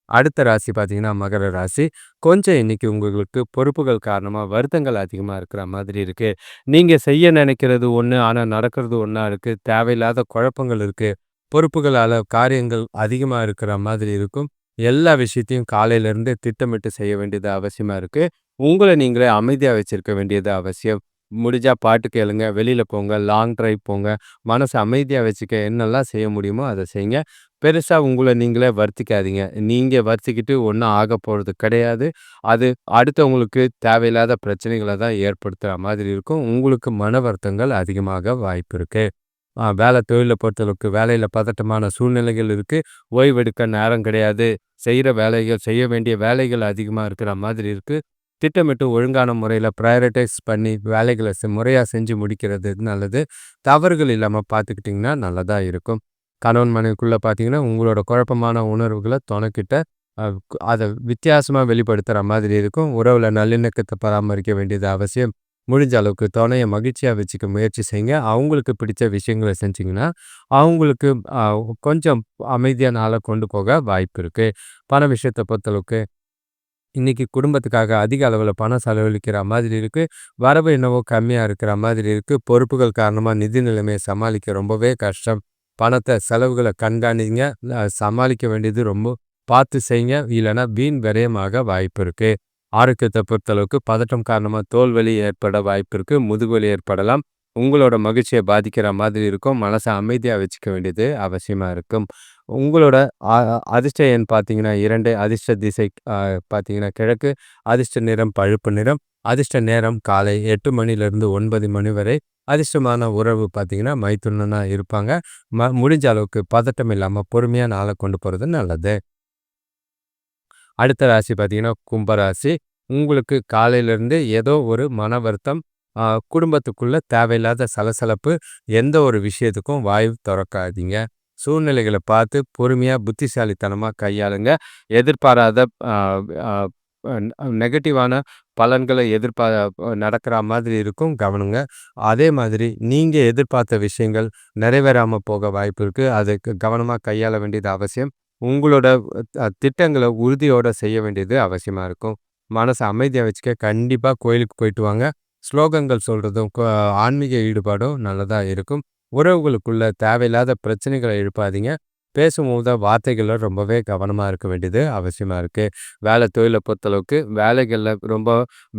அடுத்த ராசி பார்த்தீங்கன்னா, மகர ராசி. கொஞ்சம் இன்னைக்கு உங்களுக்கு பொறுப்புகள் காரணமா வருத்தங்கள் அதிகமா இருக்கிற மாதிரி இருக்கு. நீங்க செய்ய நினைக்கிறது ஒன்று ஆனா நடக்கிறது ஒன்றா இருக்கு. தேவையில்லாத குழப்பங்கள் இருக்கு. பொறுப்புகளால காரியங்கள் அதிகமா இருக்கிற மாதிரி இருக்கும். எல்லா விஷயத்தையும் காலையிலேருந்து திட்டமிட்டு செய்ய வேண்டியது அவசியமா இருக்கு. உங்களை நீங்களே அமைதியா வச்சிருக்க வேண்டியது அவசியம். முடிஞ்சால் பாட்டு கேளுங்க, வெளியில் போங்க, லாங் ட்ரைவ் போங்க. மனசை அமைதியாக வச்சுக்க என்னெல்லாம் செய்ய முடியுமோ அதை செய்யுங்க. பெருசாக உங்களை நீங்களே வருத்திக்காதீங்க. நீங்கள் வருத்திக்கிட்டு ஒன்றும் ஆக போகிறது கிடையாது. அது அடுத்தவங்களுக்கு தேவையில்லாத பிரச்சனைகளை தான் ஏற்படுத்துகிற மாதிரி இருக்கும். உங்களுக்கு மன வருத்தங்கள் அதிகமாக வாய்ப்பு இருக்குது வேலை தொழிலை பொறுத்தளவுக்கு வேலையில் பதட்டமான சூழ்நிலைகள் இருக்குது ஓய்வெடுக்க நேரம் கிடையாது. செய்கிற வேலைகள் செய்ய வேண்டிய வேலைகள் அதிகமாக இருக்கிற மாதிரி இருக்குது திட்டமிட்டு ஒழுங்கான முறையில் பிரையாரிடைஸ் பண்ணி வேலைகளை செ முறையாக செஞ்சு முடிக்கிறது நல்லது. தவறுகள் இல்லாமல் பார்த்துக்கிட்டிங்கன்னா நல்லதாக இருக்கும். கணவன் மனைவிக்குள்ளே பார்த்தீங்கன்னா, உங்களோட குழப்பமான உணர்வுகளை துணைக்கிட்ட அதை வித்தியாசமாக வெளிப்படுத்துகிற மாதிரி இருக்கும். உறவில் நல்லிணக்கத்தை பராமரிக்க வேண்டியது அவசியம். முடிஞ்ச அளவுக்கு துணைய மகிழ்ச்சியாக வச்சுக்க முயற்சி செய்யுங்க. அவங்களுக்கு பிடிச்ச விஷயங்கள செஞ்சிங்கன்னா அவங்களுக்கு கொஞ்சம் அமைதியான நாள கொண்டு போக வாய்ப்பு இருக்குது பண விஷயத்தை பொறுத்தளவுக்கு இன்னைக்கு குடும்பத்துக்காக அதிக அளவில் பணம் செலவழிக்கிற மாதிரி இருக்கு. வரவு என்னவோ கம்மியா இருக்கிற மாதிரி இருக்கு. பொறுப்புகள் காரணமா நிதி நிலைமையை சமாளிக்க ரொம்பவே கஷ்டம். பணத்தை செலவுகளை கண்காணிங்க. சமாளிக்க வேண்டியது ரொம்ப பார்த்து செய்யுங்க. இல்லைன்னா வீண் விரயமாக வாய்ப்பு இருக்கு. ஆரோக்கியத்தை பொறுத்தளவுக்கு பதட்டம் காரணமா தோல் வலி ஏற்பட வாய்ப்பு இருக்குது முதுகுவலி ஏற்படலாம். உங்களோட மகிழ்ச்சியை பாதிக்கிற மாதிரி இருக்கும். மனசை அமைதியா வச்சுக்க வேண்டியது அவசியமா இருக்கும். உங்களோட அ அதிர்ஷ்ட எண் பார்த்தீங்கன்னா இரண்டு அதிர்ஷ்ட திசை பார்த்தீங்கன்னா கிழக்கு. அதிர்ஷ்ட நிறம் பழுப்பு நிறம். அதிர்ஷ்ட நேரம் காலை எட்டு மணிலேருந்து ஒன்பது மணி வரை. அதிர்ஷ்டமான உறவு பார்த்தீங்கன்னா, மைத்துனனா இருப்பாங்க. ம முடிஞ்ச அளவுக்கு பதட்டம் இல்லாமல் பொறுமையாக நாளை கொண்டு போகிறது நல்லது. அடுத்த ராசி பார்த்தீங்கன்னா, கும்பராசி. உங்களுக்கு காலையிலேருந்து ஏதோ ஒரு மன வருத்தம், குடும்பத்துக்குள்ளே தேவையில்லாத சலசலப்பு. எந்த ஒரு விஷயத்துக்கும் வாய் திறக்காதீங்க சூழ்நிலைகளை பார்த்து பொறுமையாக புத்திசாலித்தனமாக கையாளுங்க. எதிர்பாராத நெகட்டிவான பலன்களை எதிர்பா நடக்கிற மாதிரி இருக்கும். கவனுங்க அதே மாதிரி நீங்கள் எதிர்பார்த்த விஷயங்கள் நிறைவேறாமல் போக வாய்ப்பு இருக்குது அதுக்கு கவனமாக கையாள வேண்டியது அவசியம். உங்களோட திட்டங்களை உறுதியோட செய்ய வேண்டியது அவசியமாக இருக்கும். மனசை அமைதியாக வச்சுக்க கண்டிப்பாக கோயிலுக்கு போயிட்டு வாங்க. ஸ்லோகங்கள் சொல்கிறதும் ஆன்மீக ஈடுபாடும் நல்லதாக இருக்கும். உறவுகளுக்குள்ள தேவையில்லாத பிரச்சனைகளை எழுப்பாதீங்க. பேசும்போது வார்த்தைகளில் ரொம்பவே கவனமாக இருக்க வேண்டியது அவசியமாக இருக்குது வேலை தொழிலை பொறுத்தளவுக்கு வேலைகளில் ரொம்ப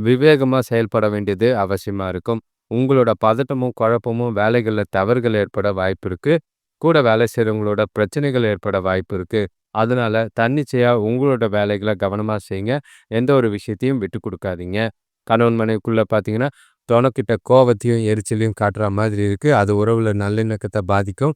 விவேகமாக செயல்பட வேண்டியது அவசியமாக இருக்கும். உங்களோட பதட்டமும், குழப்பமும் வேலைகளில் தவறுகள் ஏற்பட வாய்ப்பு இருக்குது கூட வேலை செய்கிறவங்களோட பிரச்சனைகள் ஏற்பட வாய்ப்பு இருக்குது அதனால தன்னிச்சையாக உங்களோட வேலைகளை கவனமாக செய்யுங்க. எந்த ஒரு விஷயத்தையும் விட்டு கொடுக்காதீங்க கணவன் மனைவிக்குள்ளே பார்த்தீங்கன்னா, தொணைக்கிட்ட கோவத்தையும், எரிச்சலையும் காட்டுற மாதிரி இருக்குது அது உறவில் நல்லிணக்கத்தை பாதிக்கும்.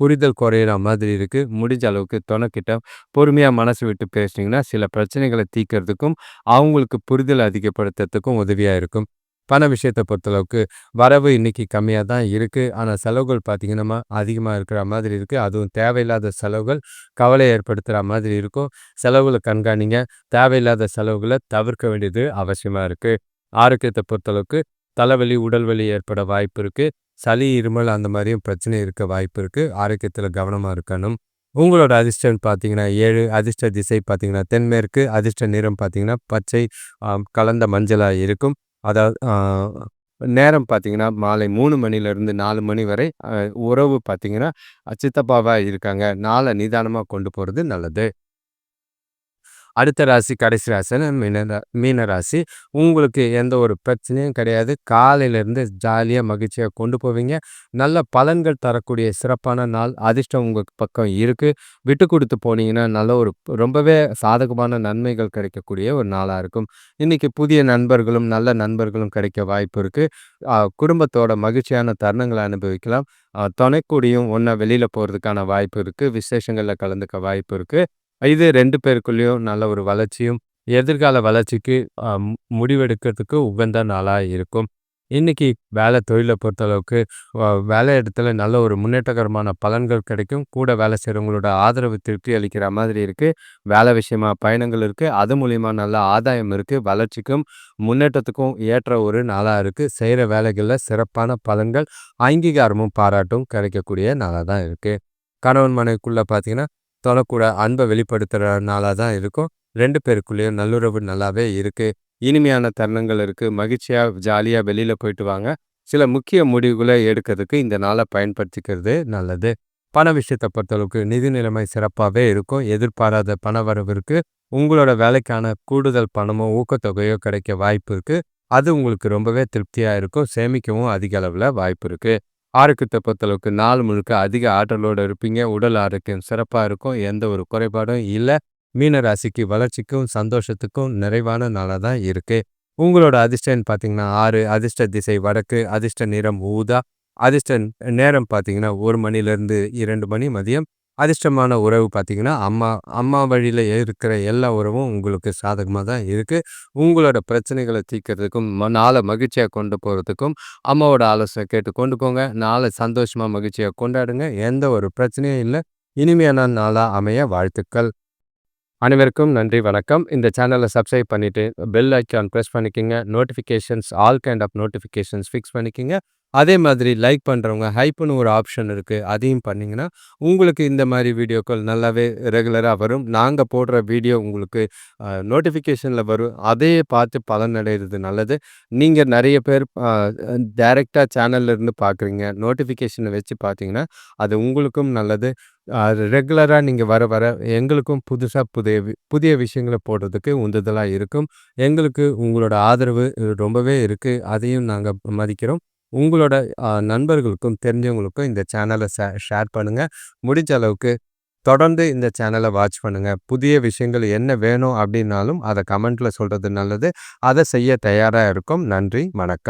புரிதல் குறையிற மாதிரி இருக்குது முடிஞ்ச அளவுக்கு தொணைக்கிட்ட பொறுமையாக மனசு விட்டு பேசுனீங்கன்னா, சில பிரச்சனைகளை தீர்க்கிறதுக்கும், அவங்களுக்கு புரிதல் அதிகப்படுத்துறதுக்கும் உதவியாக இருக்கும். பண விஷயத்தை பொறுத்தளவுக்கு வரவு இன்னைக்கு கம்மியாக தான் இருக்குது ஆனால் செலவுகள் பார்த்திங்கன்னா அதிகமாக இருக்கிற மாதிரி இருக்குது அதுவும் தேவையில்லாத செலவுகள் கவலை ஏற்படுத்துகிற மாதிரி இருக்கும். செலவுகளை கண்காணிங்க. தேவையில்லாத செலவுகளை தவிர்க்க வேண்டியது அவசியமாக இருக்குது ஆரோக்கியத்தை பொறுத்தளவுக்கு தலைவலி, உடல் வலி ஏற்பட வாய்ப்பு இருக்குது சளி, இருமல் அந்த மாதிரியும் பிரச்சனை இருக்க வாய்ப்பு இருக்குது ஆரோக்கியத்தில் கவனமாக இருக்கணும். உங்களோட அதிர்ஷ்டம் பார்த்தீங்கன்னா ஏழு அதிர்ஷ்ட திசை பார்த்தீங்கன்னா தென்மேற்கு அதிர்ஷ்ட நிறம் பார்த்தீங்கன்னா பச்சை கலந்த மஞ்சளாக இருக்கும். அதாவது நேரம் பார்த்தீங்கன்னா மாலை மூணு மணிலேருந்து நாலு மணி வரை உறவு பார்த்தீங்கன்னா சித்தப்பாவாக இருக்காங்க. நாளை நிதானமாக கொண்டு போகிறது நல்லது. அடுத்த ராசி கடைசி ராசின்னு மீன மீன ராசி உங்களுக்கு எந்த ஒரு பிரச்சனையும் கிடையாது. காலையிலேருந்து ஜாலியாக மகிழ்ச்சியாக கொண்டு போவீங்க. நல்ல பலன்கள் தரக்கூடிய சிறப்பான நாள் அதிர்ஷ்டம் உங்கள் பக்கம் இருக்குது விட்டு கொடுத்து போனீங்கன்னா நல்ல ஒரு ரொம்பவே சாதகமான நன்மைகள் கிடைக்கக்கூடிய ஒரு நாளாக இருக்கும். இன்றைக்கி புதிய நண்பர்களும் நல்ல நண்பர்களும் கிடைக்க வாய்ப்பு இருக்குது குடும்பத்தோட மகிழ்ச்சியான தருணங்களை அனுபவிக்கலாம். துணைக்கூடியும் ஒன்றா வெளியில் போகிறதுக்கான வாய்ப்பு இருக்குது விசேஷங்களில் கலந்துக்க வாய்ப்பு இருக்குது இது ரெண்டு பேருக்குள்ளேயும் நல்ல ஒரு வளர்ச்சியும் எதிர்கால வளர்ச்சிக்கு முடிவெடுக்கிறதுக்கு உகந்த நாளாக இருக்கும். இன்னைக்கு வேலை தொழிலை பொறுத்தளவுக்கு வேலை இடத்துல நல்ல ஒரு முன்னேற்றகரமான பலன்கள் கிடைக்கும். கூட வேலை செய்கிறவங்களோட ஆதரவு திருப்தி அளிக்கிற மாதிரி இருக்குது வேலை விஷயமா பயணங்கள் இருக்குது அது மூலிமா நல்ல ஆதாயம் இருக்குது வளர்ச்சிக்கும் முன்னேற்றத்துக்கும் ஏற்ற ஒரு நாளாக இருக்குது செய்கிற வேலைகளில் சிறப்பான பலன்கள் அங்கீகாரமும் பாராட்டும் கிடைக்கக்கூடிய நாளாக தான் இருக்குது கணவன் மனைவிக்குள்ளே பார்த்திங்கன்னா தொலைக்கூட அன்பை வெளிப்படுத்துகிற நாளாக தான் இருக்கும். ரெண்டு பேருக்குள்ளேயும் நல்லுறவு நல்லாவே இருக்குது இனிமையான தருணங்கள் இருக்குது மகிழ்ச்சியாக ஜாலியாக வெளியில் போயிட்டு வாங்க. சில முக்கிய முடிவுகளை எடுக்கிறதுக்கு இந்த நாளை பயன்படுத்திக்கிறது நல்லது. பண விஷயத்தை பொறுத்தளவுக்கு நிதி நிலைமை சிறப்பாகவே இருக்கும். எதிர்பாராத பண வரவிற்கு உங்களோட வேலைக்கான கூடுதல் பணமோ ஊக்கத்தொகையோ கிடைக்க வாய்ப்பு இருக்குது அது உங்களுக்கு ரொம்பவே திருப்தியாக இருக்கும். சேமிக்கவும் அதிக அளவில் வாய்ப்பு இருக்குது ஆரோக்கியத்தை பொறுத்தளவுக்கு நாள் முழுக்க அதிக ஆற்றலோடு இருப்பீங்க. உடல் ஆரோக்கியம் சிறப்பாக இருக்கும். எந்த ஒரு குறைபாடும் இல்லை. மீன ராசிக்கு வளர்ச்சிக்கும் சந்தோஷத்துக்கும் நிறைவான நாளாக தான் இருக்குது உங்களோட அதிர்ஷ்டன்னு பார்த்தீங்கன்னா ஆறு அதிர்ஷ்ட திசை வடக்கு அதிர்ஷ்ட நிறம் ஊதா. அதிர்ஷ்ட நேரம் பார்த்தீங்கன்னா ஒரு மணிலேருந்து இரண்டு மணி மதியம். அதிர்ஷ்டமான உறவு பார்த்தீங்கன்னா அம்மா அம்மா வழியில் இருக்கிற எல்லா உறவும் உங்களுக்கு சாதகமாக தான் இருக்குது உங்களோட பிரச்சனைகளை தீர்க்கறதுக்கும் நாளை மகிழ்ச்சியாக கொண்டு போகிறதுக்கும் அம்மாவோட ஆலோசனை கேட்டு கொண்டு போங்க. நாளை சந்தோஷமாக மகிழ்ச்சியாக கொண்டாடுங்க. எந்த ஒரு பிரச்சனையும் இல்லை. இனிமையான நாளாக அமைய வாழ்த்துக்கள். அனைவருக்கும் நன்றி வணக்கம். இந்த சேனலை சப்ஸ்கிரைப் பண்ணிவிட்டு பெல் ஐக்கான் ப்ரெஸ் பண்ணிக்கோங்க. Notifications all kind of notifications fix பண்ணிக்கோங்க. அதே மாதிரி லைக் பண்ணுறவங்க ஹைப்புன்னு ஒரு ஆப்ஷன் இருக்குது அதையும் பண்ணிங்கன்னா உங்களுக்கு இந்த மாதிரி வீடியோக்கள் நல்லாவே ரெகுலராக வரும். நாங்கள் போடுற வீடியோ உங்களுக்கு நோட்டிஃபிகேஷனில் வரும். அதையே பார்த்து பலனடைகிறது நல்லது. நீங்கள் நிறைய பேர் டைரெக்டாக சேனல்லேருந்து பார்க்குறீங்க. நோட்டிஃபிகேஷனை வச்சு பார்த்தீங்கன்னா அது உங்களுக்கும் நல்லது. ரெகுலராக நீங்கள் வர வர எங்களுக்கும் புதுசாக புதிய புதிய விஷயங்களை போடுறதுக்கு உந்துதலாக இருக்கும். எங்களுக்கு உங்களோட ஆதரவு ரொம்பவே இருக்குது அதையும் நாங்கள் மதிக்கிறோம். உங்களோட நண்பர்களுக்கும் தெரிஞ்சவங்களுக்கும் இந்த சேனலை ஷேர் பண்ணுங்கள் முடிஞ்ச அளவுக்கு தொடர்ந்து இந்த சேனலை வாட்ச் பண்ணுங்கள் புதிய விஷயங்கள் என்ன வேணும் அப்படின்னாலும் அதை கமெண்ட்டில் சொல்கிறது நல்லது. அதை செய்ய தயாராக இருக்கும். நன்றி. வணக்கம்.